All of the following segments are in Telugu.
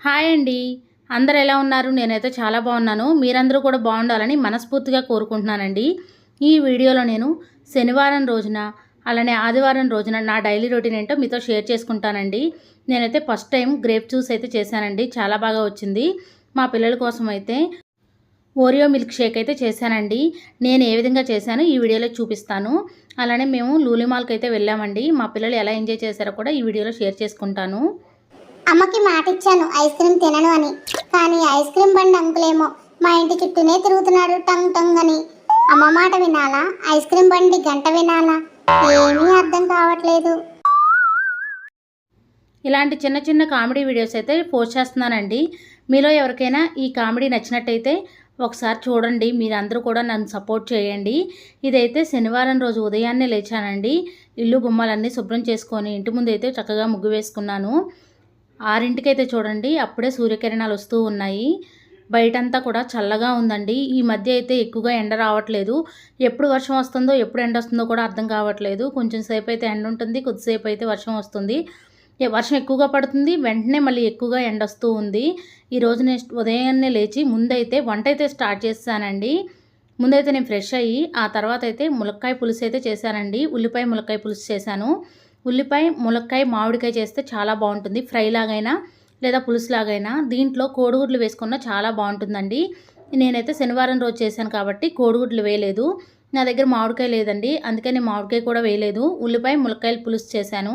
హాయ్ అండి. అందరు ఎలా ఉన్నారు? నేనైతే చాలా బాగున్నాను. మీరందరూ కూడా బాగుండాలని మనస్ఫూర్తిగా కోరుకుంటున్నానండి. ఈ వీడియోలో నేను శనివారం రోజున అలానే ఆదివారం రోజున నా డైలీ రొటీన్ ఏంటో మీతో షేర్ చేసుకుంటానండి. నేనైతే ఫస్ట్ టైం గ్రేప్ జ్యూస్ అయితే చేశానండి. చాలా బాగా వచ్చింది. మా పిల్లల కోసం అయితే ఓరియో మిల్క్ షేక్ అయితే చేశానండి. నేను ఏ విధంగా చేశాను ఈ వీడియోలో చూపిస్తాను. అలానే మేము లూలిమాల్కి అయితే వెళ్ళామండి. మా పిల్లలు ఎలా ఎంజాయ్ చేశారో కూడా ఈ వీడియోలో షేర్ చేసుకుంటాను. అమ్మకి మాట ఇచ్చాను ఐస్ క్రీమ్ తినను అని. కానీ ఐస్ క్రీమ్ బండి అంకులేమో మా ఇంటి చుట్టూనే తిరుగుతున్నాడు టంగ్ టంగ్ అని. అమ్మ మాట వినాలా? ఐస్ క్రీమ్ బండి గంట వినాలా? ఏమీ అర్థం కావట్లేదు. ఇలాంటి చిన్న చిన్న కామెడీ వీడియోస్ అయితే పోస్ట్ చేస్తున్నానండి. మీలో ఎవరికైనా ఈ కామెడీ నచ్చినట్టయితే ఒకసారి చూడండి. మీరందరూ కూడా నన్ను సపోర్ట్ చేయండి. ఇదైతే శనివారం రోజు ఉదయాన్నే లేచానండి. ఇల్లు గుమ్మాలన్నీ శుభ్రం చేసుకొని ఇంటి ముందు అయితే చక్కగా ముగ్గు వేసుకున్నాను. ఆరింటికైతే చూడండి అప్పుడే సూర్యకిరణాలు వస్తూ ఉన్నాయి. బయటంతా కూడా చల్లగా ఉందండి. ఈ మధ్య అయితే ఎక్కువగా ఎండ రావట్లేదు. ఎప్పుడు వర్షం వస్తుందో ఎప్పుడు ఎండ వస్తుందో కూడా అర్థం కావట్లేదు. కొంచెం సేపు అయితే ఎండ ఉంటుంది కొద్దిసేపు అయితే వర్షం వస్తుంది. వర్షం ఎక్కువగా పడుతుంది వెంటనే మళ్ళీ ఎక్కువగా ఎండ వస్తూ ఉంది. ఈరోజు నేను ఉదయాన్నే లేచి ముందైతే వంట అయితే స్టార్ట్ చేశానండి ముందైతే నేను ఫ్రెష్ అయ్యి ఆ తర్వాత అయితే ములక్కాయ పులుసు అయితే చేశానండి. ఉల్లిపాయ ములక్కాయ పులుసు చేశాను. ఉల్లిపాయ ములక్కాయ మామిడికాయ చేస్తే చాలా బాగుంటుంది. ఫ్రై లాగైనా లేదా పులుసులాగైనా దీంట్లో కోడిగుడ్లు వేసుకున్న చాలా బాగుంటుందండి. నేనైతే శనివారం రోజు చేశాను కాబట్టి కోడిగుడ్లు వేయలేదు. నా దగ్గర మామిడికాయ లేదండి. అందుకని మామిడికాయ కూడా వేయలేదు. ఉల్లిపాయ ములక్కాయలు పులుసు చేశాను.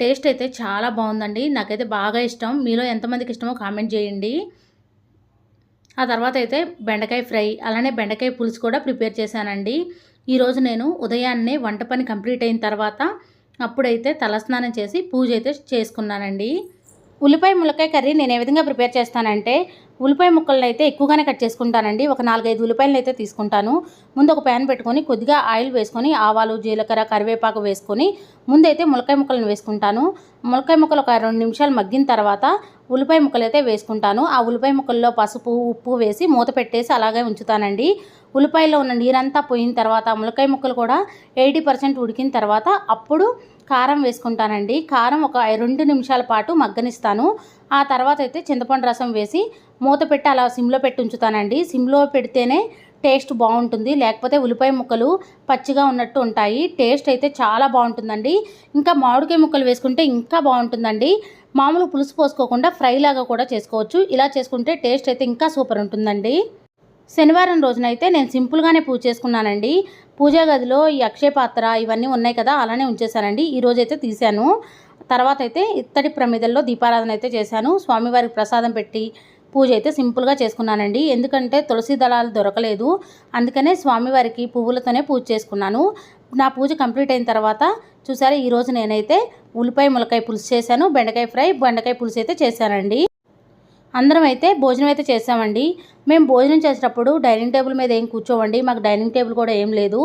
టేస్ట్ అయితే చాలా బాగుందండి. నాకైతే బాగా ఇష్టం. మీలో ఎంతమందికి ఇష్టమో కామెంట్ చేయండి. ఆ తర్వాత అయితే బెండకాయ ఫ్రై అలానే బెండకాయ పులుసు కూడా ప్రిపేర్ చేశానండి. ఈరోజు నేను ఉదయాన్నే వంట పని కంప్లీట్ అయిన తర్వాత అప్పుడైతే తలస్నానం చేసి పూజ అయితే చేసుకున్నానండి. ఉల్లిపాయ ములక్కాయ కర్రీ నేను ఏ విధంగా ప్రిపేర్ చేస్తానంటే ఉల్లిపాయ ముక్కలను అయితే ఎక్కువగానే కట్ చేసుకుంటానండి. ఒక నాలుగైదు ఉల్లిపాయలను అయితే తీసుకుంటాను. ముందు ఒక ప్యాన్ పెట్టుకొని కొద్దిగా ఆయిల్ వేసుకొని ఆవాలు జీలకర్ర కరివేపాకు వేసుకొని ముందైతే ములకాయ ముక్కలను వేసుకుంటాను. ములకాయ ముక్కలు ఒక రెండు నిమిషాలు మగ్గిన తర్వాత ఉల్లిపాయ ముక్కలు అయితే వేసుకుంటాను. ఆ ఉల్లిపాయ ముక్కల్లో పసుపు ఉప్పు వేసి మూత పెట్టేసి అలాగే ఉంచుతానండి. ఉల్లిపాయలో ఉన్న నీరంతా పోయిన తర్వాత ములకాయ ముక్కలు కూడా ఎయిటీ పర్సెంట్ ఉడికిన తర్వాత అప్పుడు కారం వేసుకుంటానండి. కారం ఒక రెండు నిమిషాల పాటు మగ్గనిస్తాను. ఆ తర్వాత అయితే చింతపండు రసం వేసి మూత పెట్టి అలా సిమ్లో పెట్టి ఉంచుతానండి. సిమ్లో పెడితేనే టేస్ట్ బాగుంటుంది. లేకపోతే ఉల్లిపాయ ముక్కలు పచ్చిగా ఉన్నట్టు ఉంటాయి. టేస్ట్ అయితే చాలా బాగుంటుందండి. ఇంకా మామిడికాయ ముక్కలు వేసుకుంటే ఇంకా బాగుంటుందండి. మామూలు పులుసు పోసుకోకుండా ఫ్రై లాగా కూడా చేసుకోవచ్చు. ఇలా చేసుకుంటే టేస్ట్ అయితే ఇంకా సూపర్ ఉంటుందండి. శనివారం రోజునైతే నేను సింపుల్గానే పూజ చేసుకున్నానండి. పూజా గదిలో ఈ అక్షయ పాత్ర ఇవన్నీ ఉన్నాయి కదా అలానే ఉంచేసానండి ఈ రోజైతే తీశాను. తర్వాత అయితే ఇత్తడి ప్రమిదల్లో దీపారాధన అయితే చేశాను. స్వామివారికి ప్రసాదం పెట్టి పూజ అయితే సింపుల్గా చేసుకున్నానండి. ఎందుకంటే తులసి దళాలు దొరకలేదు. అందుకనే స్వామివారికి పువ్వులతోనే పూజ చేసుకున్నాను. నా పూజ కంప్లీట్ అయిన తర్వాత చూసారా ఈరోజు నేనైతే ఉల్లిపాయ ములకాయ పులుసు చేశాను. బెండకాయ ఫ్రై బెండకాయ పులుసు అయితే చేశానండి. అందరం అయితే భోజనం అయితే చేసామండి. మేము భోజనం చేసేటప్పుడు డైనింగ్ టేబుల్ మీద ఏం కూర్చోవండి మాకు డైనింగ్ టేబుల్ కూడా ఏం లేదు.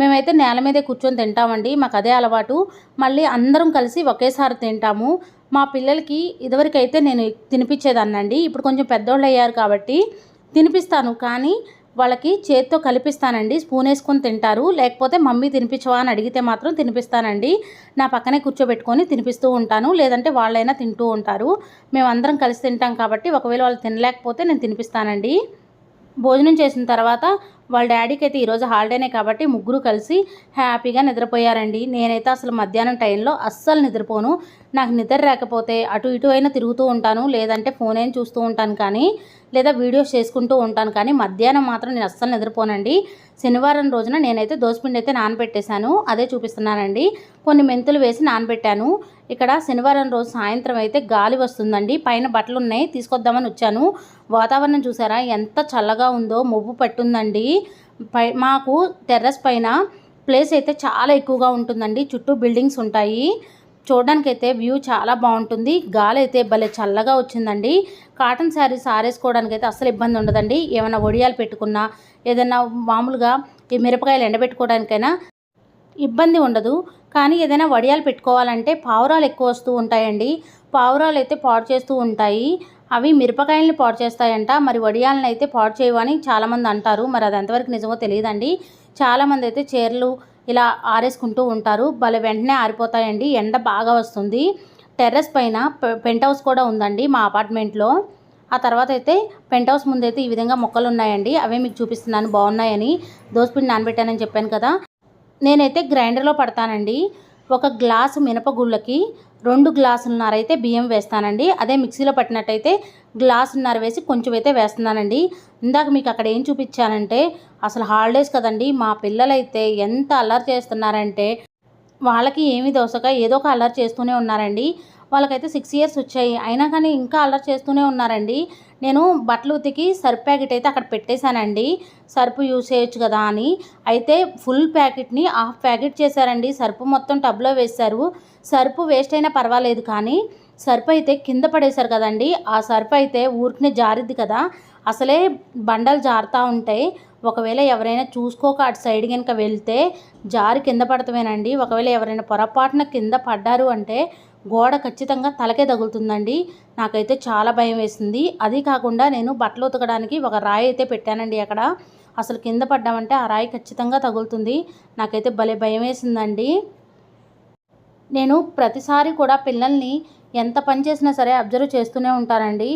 మేమైతే నేల మీదే కూర్చొని తింటామండి మాకు అదే అలవాటు. మళ్ళీ అందరం కలిసి ఒకేసారి తింటాము. మా పిల్లలకి ఇదివరకైతే నేను తినిపించేదాన్నండి ఇప్పుడు కొంచెం పెద్దోళ్ళు అయ్యారు కాబట్టి తినిపిస్తాను. కానీ వాళ్ళకి చేత్తో కలిపిస్తానండి స్పూన్ వేసుకొని తింటారు. లేకపోతే మమ్మీ తినిపించవా అని అడిగితే మాత్రం తినిపిస్తానండి. నా పక్కనే కూర్చోబెట్టుకొని తినిపిస్తూ ఉంటాను. లేదంటే వాళ్ళైనా తింటూ ఉంటారు. మేమందరం కలిసి తింటాం కాబట్టి ఒకవేళ వాళ్ళు తినలేకపోతే నేను తినిపిస్తానండి. భోజనం చేసిన తర్వాత వాళ్ళ డాడీకి అయితే ఈరోజు హాలిడేనే కాబట్టి ముగ్గురు కలిసి హ్యాపీగా నిద్రపోయారండి. నేనైతే అసలు మధ్యాహ్నం టైంలో అస్సలు నిద్రపోను. నాకు నిద్ర రాకపోతే అటు ఇటు అయినా తిరుగుతూ ఉంటాను. లేదంటే ఫోన్ అయినా చూస్తూ ఉంటాను కానీ లేదా వీడియోస్ చేసుకుంటూ ఉంటాను కానీ మధ్యాహ్నం మాత్రం నేను అస్సలు నిద్రపోనండి. శనివారం రోజున నేనైతే దోసపిండి అయితే నానబెట్టేశాను. అదే చూపిస్తున్నానండి. కొన్ని మెంతులు వేసి నానబెట్టాను. ఇక్కడ శనివారం రోజు సాయంత్రం అయితే గాలి వస్తుందండి. పైన బట్టలు ఉన్నాయి తీసుకొద్దామని వచ్చాను. వాతావరణం చూసారా? ఎంత చల్లగా ఉందో మొబ్బు పట్టుందండి. పై మాకు టెర్రస్ పైన ప్లేస్ అయితే చాలా ఎక్కువగా ఉంటుందండి. చుట్టూ బిల్డింగ్స్ ఉంటాయి. చూడడానికి అయితే వ్యూ చాలా బాగుంటుంది. గాలి అయితే భలే చల్లగా వచ్చిందండి. కాటన్ శారీస్ ఆరేసుకోవడానికి అయితే అస్సలు ఇబ్బంది ఉండదండి. ఏమైనా వడియాలు పెట్టుకున్నా ఏదైనా మామూలుగా ఈ మిరపకాయలు ఎండబెట్టుకోవడానికైనా ఇబ్బంది ఉండదు. కానీ ఏదైనా వడియాలు పెట్టుకోవాలంటే పావురాలు ఎక్కువ వస్తూ ఉంటాయండి. పావురాలు అయితే పాడు చేస్తూ ఉంటాయి. అవి మిరపకాయలని పాడు చేస్తాయంట. మరి వడియాలను అయితే పాడు చేయవని చాలామంది అంటారు. మరి అది ఎంతవరకు నిజమో తెలియదండి. చాలామంది అయితే చీరలు ఇలా ఆరేసుకుంటూ ఉంటారు. భలే వెంటనే ఆరిపోతాయండి. ఎండ బాగా వస్తుంది. టెర్రస్ పైన పె- పెంట్ హౌస్ కూడా ఉందండి మా అపార్ట్మెంట్లో. ఆ తర్వాత అయితే పెంట్ హౌస్ ముందైతే ఈ విధంగా మొక్కలు ఉన్నాయండి. అవే మీకు చూపిస్తున్నాను. బాగున్నాయని. దోసపిండి నానబెట్టానని చెప్పాను కదా. నేనైతే గ్రైండర్లో పడతానండి. ఒక గ్లాసు మినపగుళ్ళకి రెండు గ్లాసులున్నర అయితే బియ్యం వేస్తానండి. అదే మిక్సీలో పట్టినట్టయితే గ్లాసున్నర వేసి కొంచెం అయితే వేస్తున్నానండి. ఇందాక మీకు అక్కడ ఏం చూపించానంటే అసలు హాలిడేస్ కదండి మా పిల్లలైతే ఎంత అల్లరి చేస్తున్నారంటే వాళ్ళకి ఏమి దోసక ఏదో ఒక అల్లరి చేస్తూనే ఉన్నారండి. వాళ్ళకైతే సిక్స్ ఇయర్స్ వచ్చాయి. అయినా కానీ ఇంకా అల్లరి చేస్తూనే ఉన్నారండి. నేను బట్టలు ఉతికి సర్ఫ్ ప్యాకెట్ అయితే అక్కడ పెట్టేశానండి. సర్ఫ్ యూస్ చేయొచ్చు కదా అని. అయితే ఫుల్ ప్యాకెట్ని హాఫ్ ప్యాకెట్ చేశారండి. సర్ఫ్ మొత్తం టబ్లో వేశారు. సర్ఫ్ వేస్ట్ అయినా పర్వాలేదు కానీ సర్ఫ్ అయితే కింద పడేశారు కదండి. ఆ సర్ఫ్ అయితే ఊరికనే జారిద్ది కదా. అసలే బండలు జారుతూ ఉంటాయి. ఒకవేళ ఎవరైనా చూసుకోక అటు సైడ్ కనుక వెళ్తే జారి కింద పడతామేనండి ఒకవేళ ఎవరైనా పొరపాటున కింద పడ్డారు అంటే గోడ ఖచ్చితంగా తలకే తగులుతుందండి. నాకైతే చాలా భయం వేసింది. అది కాకుండా నేను బట్టలు ఉతకడానికి ఒక రాయి అయితే పెట్టానండి అక్కడ. అసలు కింద పడ్డామంటే ఆ రాయి ఖచ్చితంగా తగులుతుంది. నాకైతే భలే భయం వేసిందండి. నేను ప్రతిసారి కూడా పిల్లల్ని ఎంత పని చేసినా సరే అబ్జర్వ్ చేస్తూనే ఉంటానండి.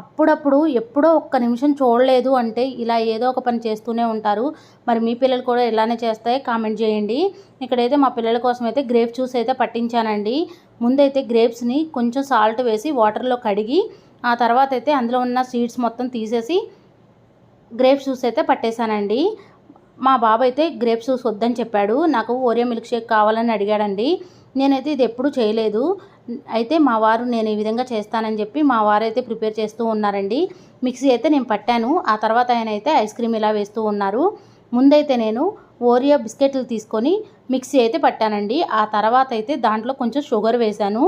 అప్పుడప్పుడు ఎప్పుడో ఒక్క నిమిషం చూడలేదు అంటే ఇలా ఏదో ఒక పని చేస్తూనే ఉంటారు. మరి మీ పిల్లలు కూడా ఇలానే చేస్తే కామెంట్ చేయండి. ఇక్కడైతే మా పిల్లల కోసం అయితే గ్రేప్ జ్యూస్ అయితే పట్టించానండి. ముందైతే గ్రేప్స్ని కొంచెం సాల్ట్ వేసి వాటర్లో కడిగి ఆ తర్వాత అయితే అందులో ఉన్న సీడ్స్ మొత్తం తీసేసి గ్రేప్ జ్యూస్ అయితే పట్టేశానండి. మా బాబు అయితే గ్రేప్ జ్యూస్ వద్దని చెప్పాడు. నాకు ఓరియో మిల్క్ షేక్ కావాలని అడిగాడండి. నేనైతే ఇది ఎప్పుడు చేయలేదు. అయితే మా వారు నేను ఈ విధంగా చేస్తానని చెప్పి మా వారు అయితే ప్రిపేర్ చేస్తూ ఉన్నారండి. మిక్సీ అయితే నేను పట్టాను. ఆ తర్వాత ఆయన అయితే ఐస్ క్రీమ్ ఇలా వేస్తూ ఉన్నారు. ముందైతే నేను ఓరియో బిస్కెట్లు తీసుకొని మిక్సీ అయితే పట్టానండి. ఆ తర్వాత అయితే దాంట్లో కొంచెం షుగర్ వేశాను.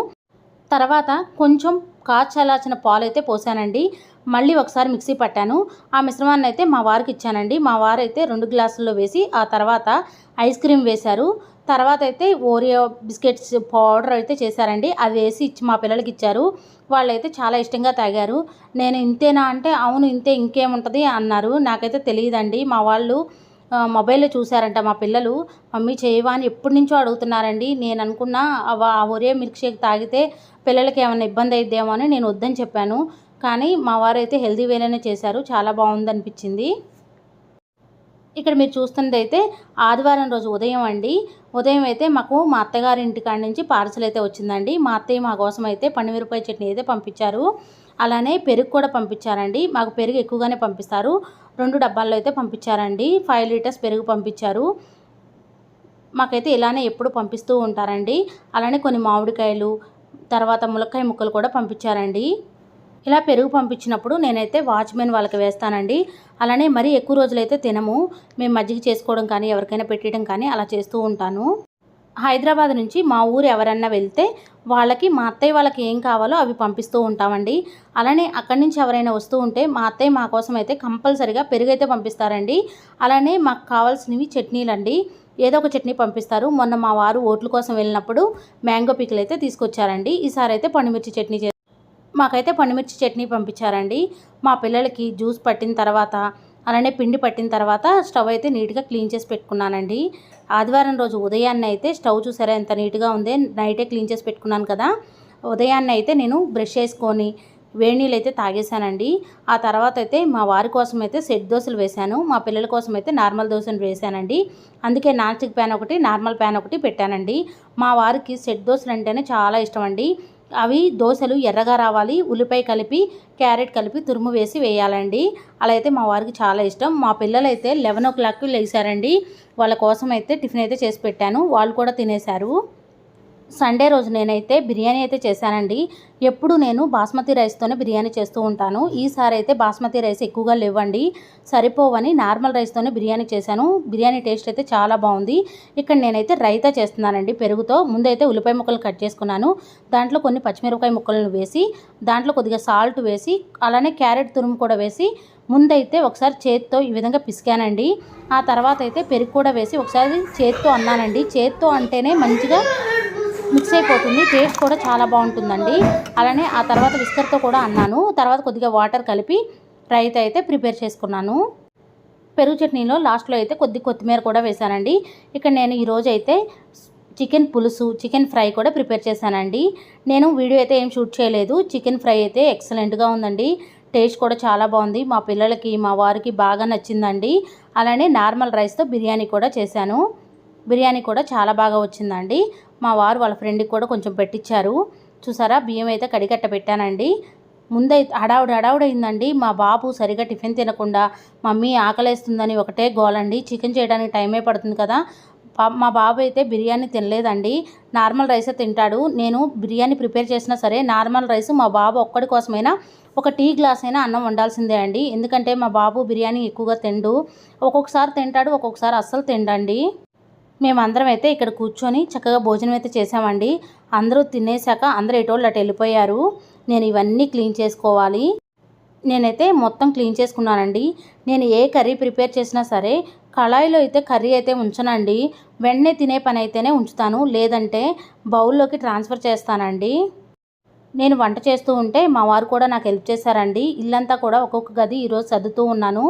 తర్వాత కొంచెం కాచలాచిన పాలు అయితే పోసానండి. మళ్ళీ ఒకసారి మిక్సీ పట్టాను. ఆ మిశ్రమాన్ని అయితే మా వారికి ఇచ్చానండి. మా వారు అయితే రెండు గ్లాసుల్లో వేసి ఆ తర్వాత ఐస్ క్రీమ్ వేశారు. తర్వాత అయితే ఓరియో బిస్కెట్స్ పౌడర్ అయితే చేశారండి. అది వేసి ఇచ్చి మా పిల్లలకి ఇచ్చారు. వాళ్ళైతే చాలా ఇష్టంగా తాగారు. నేను ఇంతేనా అంటే అవును ఇంతే ఇంకేముంటుంది అన్నారు. నాకైతే తెలియదండి. మా వాళ్ళు మొబైల్లో చూశారంట మా పిల్లలు. మమ్మీ చేయవా? అని ఎప్పటి నుంచో అడుగుతున్నారండి. నేను అనుకున్నా ఆ ఒరే మిల్క్ షేక్ తాగితే పిల్లలకి ఏమైనా ఇబ్బంది అయిద్దేమో అని నేను వద్దని చెప్పాను. కానీ మా వారు అయితే హెల్దీ వేలోనే చేశారు. చాలా బాగుంది అనిపించింది. ఇక్కడ మీరు చూస్తున్నది అయితే ఆదివారం రోజు ఉదయం అండి. ఉదయం అయితే మాకు మా అత్తగారి ఇంటికాడ నుంచి పార్సల్ అయితే వచ్చిందండి. మా అత్తయ్య మా కోసం అయితే పన్నీమిరపకాయ చట్నీ అయితే పంపించారు. అలానే పెరుగు కూడా పంపించారండి. మాకు పెరుగు ఎక్కువగానే పంపిస్తారు. రెండు డబ్బాల్లో అయితే పంపించారండి. ఫైవ్ లీటర్స్ పెరుగు పంపించారు. మాకైతే ఇలానే ఎప్పుడు పంపిస్తూ ఉంటారండి. అలానే కొన్ని మామిడికాయలు తర్వాత ములక్కాయ ముక్కలు కూడా పంపించారండి. ఇలా పెరుగు పంపించినప్పుడు నేనైతే వాచ్మెన్ వాళ్ళకి వేస్తానండి. అలానే మరీ ఎక్కువ రోజులైతే తినము. మేము మజ్జిగ చేసుకోవడం కానీ ఎవరికైనా పెట్టడం కానీ అలా చేస్తూ ఉంటాను. హైదరాబాద్ నుంచి మా ఊరు ఎవరన్నా వెళ్తే వాళ్ళకి మా అత్తయ్య వాళ్ళకి ఏం కావాలో అవి పంపిస్తూ ఉంటామండి. అలానే అక్కడి నుంచి ఎవరైనా వస్తూ ఉంటే మా అత్తయ్య మా కోసం అయితే కంపల్సరిగా పెరుగు అయితే పంపిస్తారండి. అలానే మాకు కావాల్సినవి చట్నీలండి. ఏదో ఒక చట్నీ పంపిస్తారు. మొన్న మా వారు ఓట్ల కోసం వెళ్ళినప్పుడు మ్యాంగో పిక్లు అయితే తీసుకొచ్చారండి. ఈసారి అయితే పండుమిర్చి చట్నీ చే మాకైతే పండుమిర్చి చట్నీ పంపించారండి. మా పిల్లలకి జ్యూస్ పట్టిన తర్వాత అలానే పిండి పట్టిన తర్వాత స్టవ్ అయితే నీట్గా క్లీన్ చేసి పెట్టుకున్నానండి. ఆదివారం రోజు ఉదయాన్నే అయితే స్టవ్ చూసారా ఎంత నీట్గా ఉంది నైటే క్లీన్ చేసి పెట్టుకున్నాను కదా. ఉదయాన్నే అయితే నేను బ్రష్ చేసుకొని వేడి నీళ్ళు అయితే తాగేశానండి. ఆ తర్వాత అయితే మా వారి కోసం అయితే సెట్ దోశలు వేశాను. మా పిల్లల కోసం అయితే నార్మల్ దోశలు వేశానండి. అందుకే నాన్స్టిక్ ప్యాన్ ఒకటి నార్మల్ ప్యాన్ ఒకటి పెట్టానండి. మా వారికి సెట్ దోశలు అంటేనే చాలా ఇష్టం అండి అవి దోశలు ఎర్రగా రావాలి ఉల్లిపాయ కలిపి క్యారెట్ కలిపి తురుము వేసి వేయాలండి. అలా అయితే మా వారికి చాలా ఇష్టం. మా పిల్లలు అయితే లెవెన్ ఓ క్లాక్కి లేచారండి. వాళ్ళ కోసం అయితే టిఫిన్ అయితే చేసి పెట్టాను. వాళ్ళు కూడా తినేశారు. సండే రోజు నేనైతే బిర్యానీ అయితే చేశానండి. ఎప్పుడు నేను బాస్మతి రైస్తోనే బిర్యానీ చేస్తూ ఉంటాను. ఈసారి అయితే బాస్మతి రైస్ ఎక్కువగా లేవండి. సరిపోవని నార్మల్ రైస్తోనే బిర్యానీ చేశాను. బిర్యానీ టేస్ట్ అయితే చాలా బాగుంది. ఇక్కడ నేనైతే రైతా చేస్తున్నానండి పెరుగుతో. ముందైతే ఉల్లిపాయ ముక్కలు కట్ చేసుకున్నాను. దాంట్లో కొన్ని పచ్చిమిరపకాయ ముక్కలను వేసి దాంట్లో కొద్దిగా సాల్ట్ వేసి అలానే క్యారెట్ తురుము కూడా వేసి ముందైతే ఒకసారి చేత్తో ఈ విధంగా పిసికానండి. ఆ తర్వాత అయితే పెరుగు కూడా వేసి ఒకసారి చేత్తో అన్నానండి. చేత్తో అంటేనే మంచిగా మిక్స్ అయిపోతుంది. టేస్ట్ కూడా చాలా బాగుంటుందండి. అలానే ఆ తర్వాత విస్కర్తో కూడా అన్నాను. తర్వాత కొద్దిగా వాటర్ కలిపి రైత అయితే ప్రిపేర్ చేసుకున్నాను. పెరుగు చట్నీలో లాస్ట్లో అయితే కొద్ది కొత్తిమీర కూడా వేశానండి. ఇక్కడ నేను ఈరోజు అయితే చికెన్ పులుసు చికెన్ ఫ్రై కూడా ప్రిపేర్ చేశానండి. నేను వీడియో అయితే ఏం షూట్ చేయలేదు. చికెన్ ఫ్రై అయితే ఎక్సలెంట్గా ఉందండి. టేస్ట్ కూడా చాలా బాగుంది. మా పిల్లలకి మా వారికి బాగా నచ్చిందండి. అలానే నార్మల్ రైస్తో బిర్యానీ కూడా చేశాను. బిర్యానీ కూడా చాలా బాగా వచ్చిందండి. మా వారు వాళ్ళ ఫ్రెండ్కి కూడా కొంచెం పెట్టించారు చూసారా? బియ్యం అయితే కడిగట్ట పెట్టానండి. ముందై హడావుడి హడావుడైందండి మా బాబు సరిగా టిఫిన్ తినకుండా మమ్మీ ఆకలేస్తుందని ఒకటే గోలండి. చికెన్ చేయడానికి టైమే పడుతుంది కదా. మా బాబు అయితే బిర్యానీ తినలేదండి. నార్మల్ రైసే తింటాడు. నేను బిర్యానీ ప్రిపేర్ చేసినా సరే నార్మల్ రైస్ మా బాబు ఒక్కడి కోసమైనా ఒక టీ గ్లాస్ అయినా అన్నం వండాల్సిందే అండి. ఎందుకంటే మా బాబు బిర్యానీ ఎక్కువగా తిండు. ఒక్కొక్కసారి తింటాడు ఒక్కొక్కసారి అస్సలు తిండండి. మేమందరం అయితే ఇక్కడ కూర్చొని చక్కగా భోజనం అయితే చేసామండి అందరూ తినేసాక అందరూ ఎటోళ్ళు అటు వెళ్ళిపోయారు. నేను ఇవన్నీ క్లీన్ చేసుకోవాలి. నేనైతే మొత్తం క్లీన్ చేసుకున్నానండి. నేను ఏ కర్రీ ప్రిపేర్ చేసినా సరే కళాయిలో అయితే కర్రీ అయితే ఉంచనండి. వెంటనే తినే పని అయితేనే ఉంచుతాను. లేదంటే బౌల్లోకి ట్రాన్స్ఫర్ చేస్తానండి. నేను వంట చేస్తూ ఉంటే మా వారు కూడా నాకు హెల్ప్ చేశారండి. ఇల్లంతా కూడా ఒక్కొక్క గది ఈరోజు సర్దుతూ ఉన్నాను.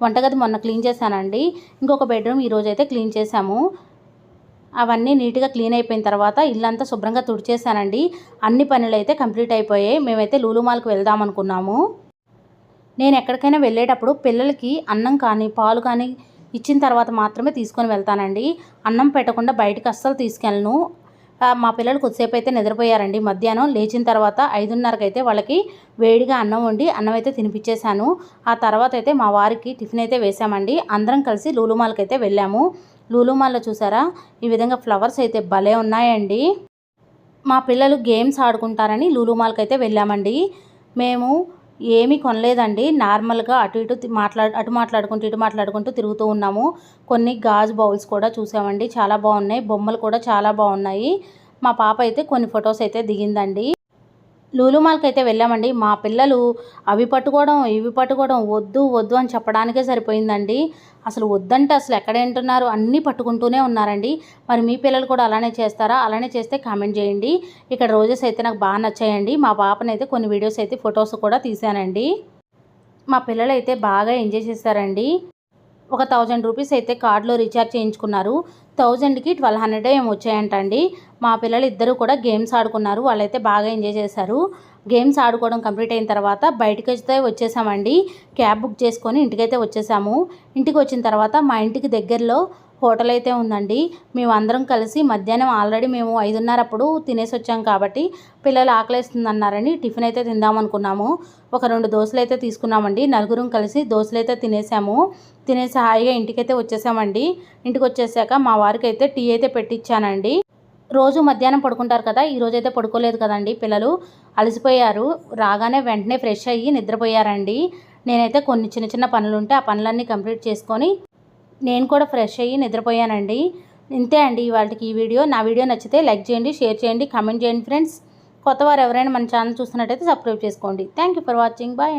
వంటగది మొన్న క్లీన్ చేశానండి. ఇంకొక బెడ్రూమ్ ఈరోజు అయితే క్లీన్ చేశాము. అవన్నీ నీట్గా క్లీన్ అయిపోయిన తర్వాత ఇల్లంతా శుభ్రంగా తుడిచేశానండి. అన్ని పనులు అయితే కంప్లీట్ అయిపోయాయి. మేమైతే లూలుమాల్కి వెళ్దాం అనుకున్నాము. నేను ఎక్కడికైనా వెళ్ళేటప్పుడు పిల్లలకి అన్నం కానీ పాలు కానీ ఇచ్చిన తర్వాత మాత్రమే తీసుకొని వెళ్తానండి. అన్నం పెట్టకుండా బయటకు అస్సలు తీసుకెళ్ళను. మా పిల్లలు కొద్దిసేపు అయితే నిద్రపోయారండి. మధ్యాహ్నం లేచిన తర్వాత ఐదున్నరకు అయితే వాళ్ళకి వేడిగా అన్నం వండి అన్నం అయితే తినిపించేశాను ఆ తర్వాత అయితే మా వారికి టిఫిన్ అయితే వేసామండి అందరం కలిసి లూలుమాల్కి అయితే వెళ్ళాము. లూలుమాల్లో చూసారా? ఈ విధంగా ఫ్లవర్స్ అయితే భలే ఉన్నాయండి. మా పిల్లలు గేమ్స్ ఆడుకుంటారని లూలుమాల్కి అయితే వెళ్ళామండి. మేము ఏమీ కొనలేదండి. నార్మల్గా అటు ఇటు మాట్లాడు అటు మాట్లాడుకుంటూ ఇటు మాట్లాడుకుంటూ తిరుగుతూ ఉన్నాము. కొన్ని గాజు బౌల్స్ కూడా చూసామండి. చాలా బాగున్నాయి. బొమ్మలు కూడా చాలా బాగున్నాయి. మా పాప అయితే కొన్ని ఫొటోస్ అయితే దిగిందండి. లూలుమాల్కి అయితే వెళ్ళామండి. మా పిల్లలు అవి పట్టుకోవడం ఇవి పట్టుకోవడం వద్దు వద్దు అని చెప్పడానికే సరిపోయిందండి. అసలు వద్దంటే అసలు ఎక్కడ వింటున్నారు? అన్నీ పట్టుకుంటూనే ఉన్నారండి. మరి మీ పిల్లలు కూడా అలానే చేస్తారా? అలానే చేస్తే కామెంట్ చేయండి. ఇక్కడ రోజెస్ అయితే నాకు బాగా నచ్చాయండి. మా పాపనైతే కొన్ని వీడియోస్ అయితే ఫొటోస్ కూడా తీశానండి. మా పిల్లలు అయితే బాగా ఎంజాయ్ చేశారండి. ఒక థౌజండ్ రూపీస్ అయితే కార్డులో రీఛార్జ్ చేయించుకున్నారు. థౌజండ్కి ట్వెల్వ్ హండ్రెడ్ ఏమో వచ్చాయంటండి. మా పిల్లలు ఇద్దరు కూడా గేమ్స్ ఆడుకున్నారు. వాళ్ళైతే బాగా ఎంజాయ్ చేశారు. గేమ్స్ ఆడుకోవడం కంప్లీట్ అయిన తర్వాత బయటకు వస్తే వచ్చేసామండి. క్యాబ్ బుక్ చేసుకొని ఇంటికైతే వచ్చేసాము. ఇంటికి వచ్చిన తర్వాత మా ఇంటికి దగ్గరలో హోటల్ అయితే ఉందండి. మేము అందరం కలిసి మధ్యాహ్నం ఆల్రెడీ మేము ఐదున్నర అప్పుడు తినేసి వచ్చాం కాబట్టి పిల్లలు ఆకలిస్తుందన్నారని టిఫిన్ అయితే తిందామనుకున్నాము. ఒక రెండు దోశలు అయితే తీసుకున్నామండి. నలుగురం కలిసి దోశలు అయితే తినేసాము. తినేసి హాయిగా ఇంటికైతే వచ్చేసామండి. ఇంటికి వచ్చేసాక మా వారికి అయితే టీ అయితే పెట్టించానండి రోజు మధ్యాహ్నం పడుకుంటారు కదా ఈరోజు అయితే పడుకోలేదు కదండి పిల్లలు. అలసిపోయారు. రాగానే వెంటనే ఫ్రెష్ అయ్యి నిద్రపోయారండి. నేనైతే కొన్ని చిన్న చిన్న పనులు ఉంటే ఆ పనులన్నీ కంప్లీట్ చేసుకొని నేను కూడా ఫ్రెష్ అయ్యి నిద్రపోయానండి. ఇంతే అండి ఇవాళకి ఈ వీడియో. నా వీడియో నచ్చితే లైక్ చేయండి షేర్ చేయండి కామెంట్ చేయండి ఫ్రెండ్స్. కొత్తవారు ఎవరైనా మన ఛానల్ చూస్తున్నట్టయితే సబ్స్క్రైబ్ చేసుకోండి. Thank you for watching. Bye